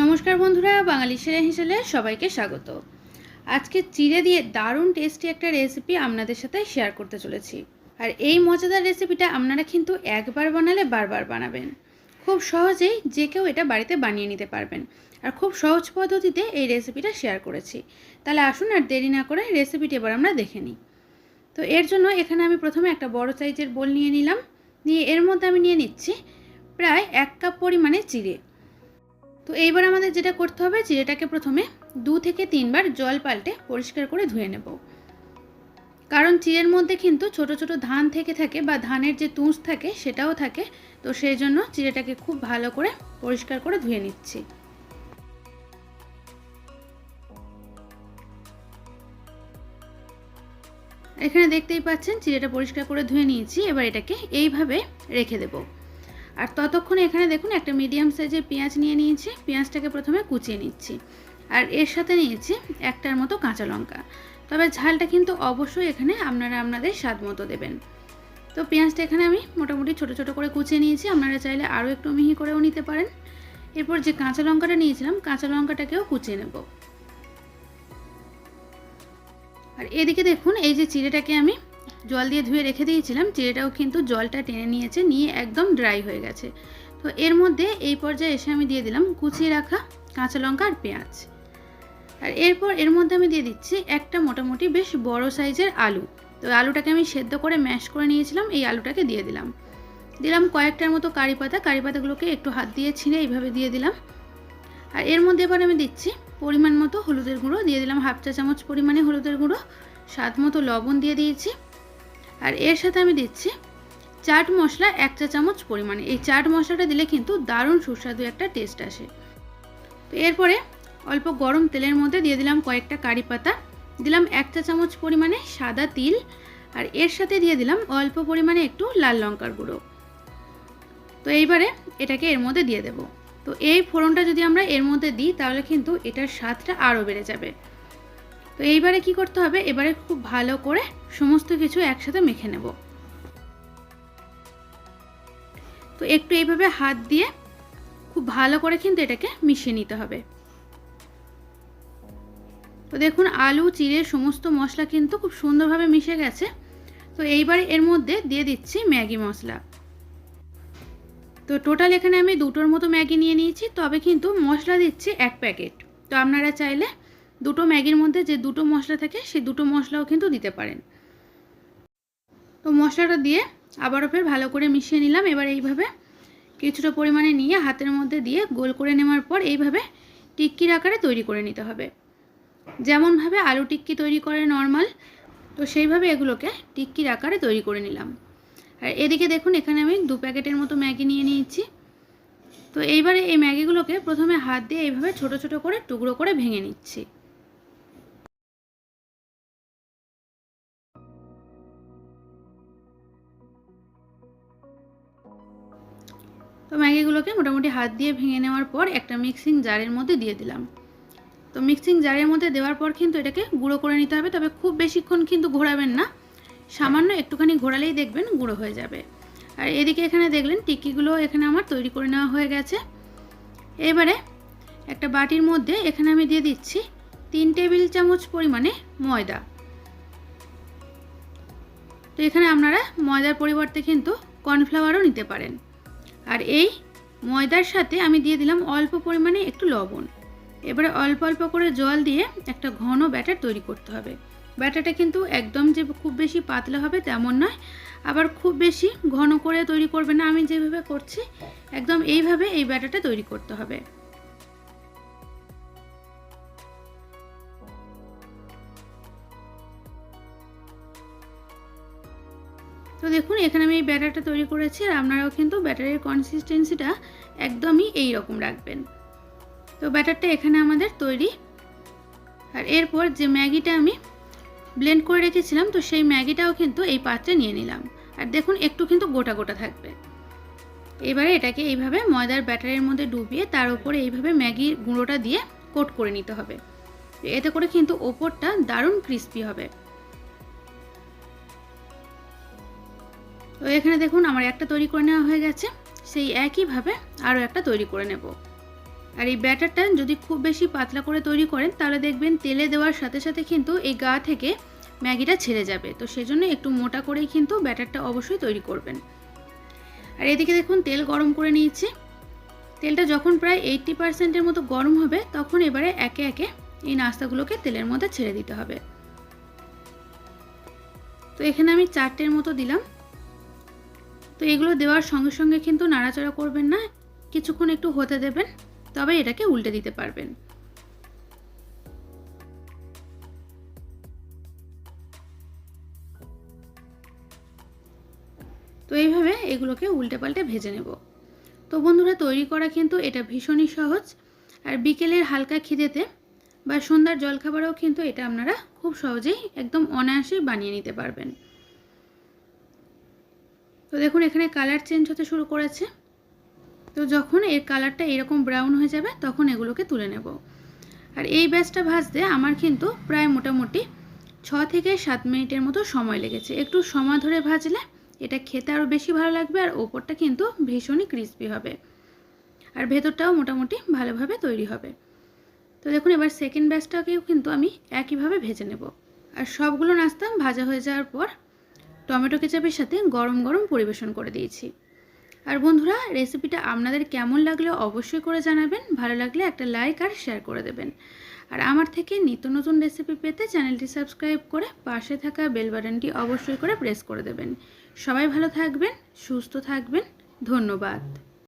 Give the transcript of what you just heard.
নমস্কার বন্ধুরা, বাঙালি সেরা হিসেবে সবাইকে স্বাগত। আজকে চিড়ে দিয়ে দারুণ টেস্টি একটা রেসিপি আপনাদের সাথে শেয়ার করতে চলেছি। আর এই মজাদার রেসিপিটা আপনারা কিন্তু একবার বানালে বারবার বানাবেন। খুব সহজেই যে কেউ এটা বাড়িতে বানিয়ে নিতে পারবেন। আর খুব সহজ পদ্ধতিতে এই রেসিপিটা শেয়ার করেছি। তাহলে আসুন আর দেরি না করে রেসিপিটি এবার আমরা দেখে নিই। তো এর জন্য এখানে আমি প্রথমে একটা বড় সাইজের বোল নিয়ে নিলাম। নিয়ে এর মধ্যে আমি নিয়ে নিচ্ছি প্রায় এক কাপ পরিমাণে চিড়ে। তো এইবার আমাদের যেটা করতে হবে চিড়েটাকে প্রথমে দু থেকে তিনবার জল পাল্টে পরিষ্কার করে ধুয়ে নেব। কারণ চিড়ের মধ্যে কিন্তু ছোট ছোট ধান থেকে থাকে বা ধানের যে তুষ থাকে সেটাও থাকে, তো সেই জন্য চিড়েটাকে খুব ভালো করে পরিষ্কার করে ধুয়ে নিচ্ছি। এখানে দেখতেই পাচ্ছেন চিড়েটা পরিষ্কার করে ধুয়ে নিয়েছি, এবার এটাকে এইভাবে রেখে দেবো। আর ততক্ষণে এখানে দেখুন একটা মিডিয়াম সাইজের পেঁয়াজ নিয়ে নিয়েছি। পেঁয়াজটাকে প্রথমে কুচিয়ে নিচ্ছি। আর এর সাথে নিয়েছি একটার মতো কাঁচা লঙ্কা। তবে ঝালটা কিন্তু অবশ্যই এখানে আপনারা আপনাদের স্বাদ মতো দেবেন। তো পেঁয়াজটা এখানে আমি মোটামুটি ছোট ছোট করে কুচিয়ে নিয়েছি। আপনারা চাইলে আরও একটু মিহি করেও নিতে পারেন। এরপর যে কাঁচা লঙ্কাটা নিয়েছিলাম, কাঁচা লঙ্কাটাকেও কুচিয়ে নেব। আর এদিকে দেখুন, এই যে চিড়েটাকে আমি জল দিয়ে ধুয়ে রেখে দিয়েছিলাম চিড়েটাও কিন্তু জলটা টেনে নিয়েছে, নিয়ে একদম ড্রাই হয়ে গেছে। তো এর মধ্যে এই পর্যায়ে এসে আমি দিয়ে দিলাম কুচিয়ে রাখা কাঁচা লঙ্কা আর পেঁয়াজ। আর এরপর এর মধ্যে আমি দিয়ে দিচ্ছি একটা মোটামুটি বেশ বড় সাইজের আলু। তো আলুটাকে আমি সেদ্ধ করে ম্যাশ করে নিয়েছিলাম, এই আলুটাকে দিয়ে দিলাম। দিলাম কয়েকটার মতো কারি পাতা, কারি পাতাগুলোকে একটু হাত দিয়ে ছিঁড়ে এইভাবে দিয়ে দিলাম। আর এর মধ্যে এবার আমি দিচ্ছি পরিমাণ মতো হলুদের গুঁড়ো, দিয়ে দিলাম হাফ চা চামচ পরিমাণে হলুদের গুঁড়ো, স্বাদ মতো লবণ দিয়ে দিয়েছি। আর এর সাথে আমি দিচ্ছি চাট মশলা এক চা চামচ পরিমাণে। এই চাট মশলাটা দিলে কিন্তু দারুণ সুস্বাদু একটা টেস্ট আসে। তো এরপরে অল্প গরম তেলের মধ্যে দিয়ে দিলাম কয়েকটা কারি পাতা। দিলাম এক চা চামচ পরিমাণে সাদা তিল আর এর সাথে দিয়ে দিলাম অল্প পরিমাণে একটু লাল লঙ্কার গুঁড়ো। তো এইবারে এটাকে এর মধ্যে দিয়ে দেব। তো এই ফোড়নটা যদি আমরা এর মধ্যে দিই তাহলে কিন্তু এটার স্বাদটা আরও বেড়ে যাবে। তো এইবারে কি করতে হবে? এবারে খুব ভালো করে সমস্ত কিছু একসাথে মেখে নেব। তো একটু এইভাবে হাত দিয়ে খুব ভালো করে কিন্তু এটাকে মিশিয়ে নিতে হবে। তো দেখুন, আলু, চিড়ে, সমস্ত মশলা কিন্তু খুব সুন্দরভাবে মিশে গেছে। তো এইবারে এর মধ্যে দিয়ে দিচ্ছি ম্যাগি মশলা। তো টোটাল এখানে আমি দুটোর মতো ম্যাগি নিয়ে নিয়েছি, তবে কিন্তু মশলা দিচ্ছি এক প্যাকেট। তো আপনারা চাইলে দুটো ম্যাগির মধ্যে যে দুটো মশলা থাকে, সেই দুটো মশলাও কিন্তু দিতে পারেন। তো মশলাটা দিয়ে আবারও ফের ভালো করে মিশিয়ে নিলাম। এবার এইভাবে কিছুটা পরিমাণে নিয়ে হাতের মধ্যে দিয়ে গোল করে নেওয়ার পর এইভাবে টিক্কির আকারে তৈরি করে নিতে হবে। যেমনভাবে আলু টিক্কি তৈরি করে নর্মাল, তো সেইভাবে এগুলোকে টিক্কির আকারে তৈরি করে নিলাম। আর এদিকে দেখুন, এখানে আমি দু প্যাকেটের মতো ম্যাগি নিয়ে নিয়েছি। তো এইবারে এই ম্যাগিগুলোকে প্রথমে হাত দিয়ে এইভাবে ছোট ছোট করে টুকরো করে ভেঙে নিচ্ছি। তো ম্যাগিগুলোকে মোটামুটি হাত দিয়ে ভেঙে নেওয়ার পর একটা মিক্সিং জারের মধ্যে দিয়ে দিলাম। তো মিক্সিং জারের মধ্যে দেওয়ার পর কিন্তু এটাকে গুঁড়ো করে নিতে হবে, তবে খুব বেশিক্ষণ কিন্তু ঘোরাবেন না। সামান্য একটুখানি ঘোরালেই দেখবেন গুঁড়ো হয়ে যাবে। আর এদিকে এখানে দেখলেন টিকিগুলো এখানে আমার তৈরি করে নেওয়া হয়ে গেছে। এবারে একটা বাটির মধ্যে এখানে আমি দিয়ে দিচ্ছি তিন টেবিল চামচ পরিমাণে ময়দা। তো এখানে আপনারা ময়দার পরিবর্তে কিন্তু কর্নফ্লাওয়ারও নিতে পারেন। আর এই ময়দার সাথে আমি দিয়ে দিলাম অল্প পরিমাণে একটু লবণ। এবারে অল্প অল্প করে জল দিয়ে একটা ঘন ব্যাটার তৈরি করতে হবে। ব্যাটারটা কিন্তু একদম যে খুব বেশি পাতলা হবে তেমন নয়, আবার খুব বেশি ঘন করে তৈরি করবে না, আমি যেভাবে করছি, একদম এইভাবে এই ব্যাটারটা তৈরি করতে হবে। এখানে আমি এই ব্যাটারটা তৈরি করেছি আর আপনারাও কিন্তু ব্যাটারের কনসিস্টেন্সিটা একদমই এই রকম রাখবেন। তো ব্যাটারটা এখানে আমাদের তৈরি। আর এরপর যে ম্যাগিটা আমি ব্লেন্ড করে রেখেছিলাম, তো সেই ম্যাগিটাও কিন্তু এই পাত্রে নিয়ে নিলাম। আর দেখুন, একটু কিন্তু গোটা গোটা থাকবে। এবারে এটাকে এইভাবে ময়দার ব্যাটারের মধ্যে ডুবিয়ে তার উপরে এইভাবে ম্যাগির গুঁড়োটা দিয়ে কোট করে নিতে হবে। এতে করে কিন্তু ওপরটা দারুণ ক্রিস্পি হবে। তো এখানে দেখুন আমার একটা তৈরি করে নেওয়া হয়ে গেছে। সেই একইভাবে আরও একটা তৈরি করে নেব। আর এই ব্যাটারটা যদি খুব বেশি পাতলা করে তৈরি করেন, তাহলে দেখবেন তেলে দেওয়ার সাথে সাথে কিন্তু এই গা থেকে ম্যাগিটা ছেড়ে যাবে। তো সেজন্য একটু মোটা করেই কিন্তু ব্যাটারটা অবশ্যই তৈরি করবেন। আর এদিকে দেখুন তেল গরম করে নিয়েছি। তেলটা যখন প্রায় এইট্টি পার্সেন্টের মতো গরম হবে, তখন এবারে একে একে এই নাস্তাগুলোকে তেলের মধ্যে ছেড়ে দিতে হবে। তো এখানে আমি চারটের মতো দিলাম। তো এগুলো দেওয়ার সঙ্গে সঙ্গে কিন্তু নাড়াচাড়া করবেন না, কিছুক্ষণ একটু হতে দেবেন, তবে এটাকে উল্টে দিতে পারবেন। তো এইভাবে এগুলোকে উল্টে পাল্টে ভেজে নেব। তো বন্ধুরা, তৈরি করা কিন্তু এটা ভীষণই সহজ, আর বিকেলের হালকা খিদেতে বা সন্ধ্যার জলখাবারেও কিন্তু এটা আপনারা খুব সহজেই একদম অনায়াসেই বানিয়ে নিতে পারবেন। তো দেখুন, এখানে কালার চেঞ্জ হতে শুরু করেছে। তো যখন এর কালারটা এরকম ব্রাউন হয়ে যাবে, তখন এগুলোকে তুলে নেব। আর এই ব্যাচটা ভাজতে আমার কিন্তু প্রায় মোটামুটি ছ থেকে সাত মিনিটের মতো সময় লেগেছে। একটু সময় ধরে ভাজলে এটা খেতে আরও বেশি ভালো লাগবে আর ওপরটা কিন্তু ভীষণই ক্রিস্পি হবে। আর ভেতরটাও মোটামুটি ভালোভাবে তৈরি হবে। তো দেখুন, এবার সেকেন্ড ব্যাচটাকেও কিন্তু আমি একইভাবে ভেজে নেব। আর সবগুলো নাস্তা ভাজা হয়ে যাওয়ার পর টমেটো কেচাপের সাথে গরম গরম পরিবেশন করে দিয়েছি। আর বন্ধুরা, রেসিপিটা আপনাদের কেমন লাগলে অবশ্যই করে জানাবেন। ভালো লাগলে একটা লাইক আর শেয়ার করে দেবেন। আর আমার থেকে নিত্য নতুন রেসিপি পেতে চ্যানেলটি সাবস্ক্রাইব করে পাশে থাকা বেল বাটনটি অবশ্যই করে প্রেস করে দেবেন। সবাই ভালো থাকবেন, সুস্থ থাকবেন। ধন্যবাদ।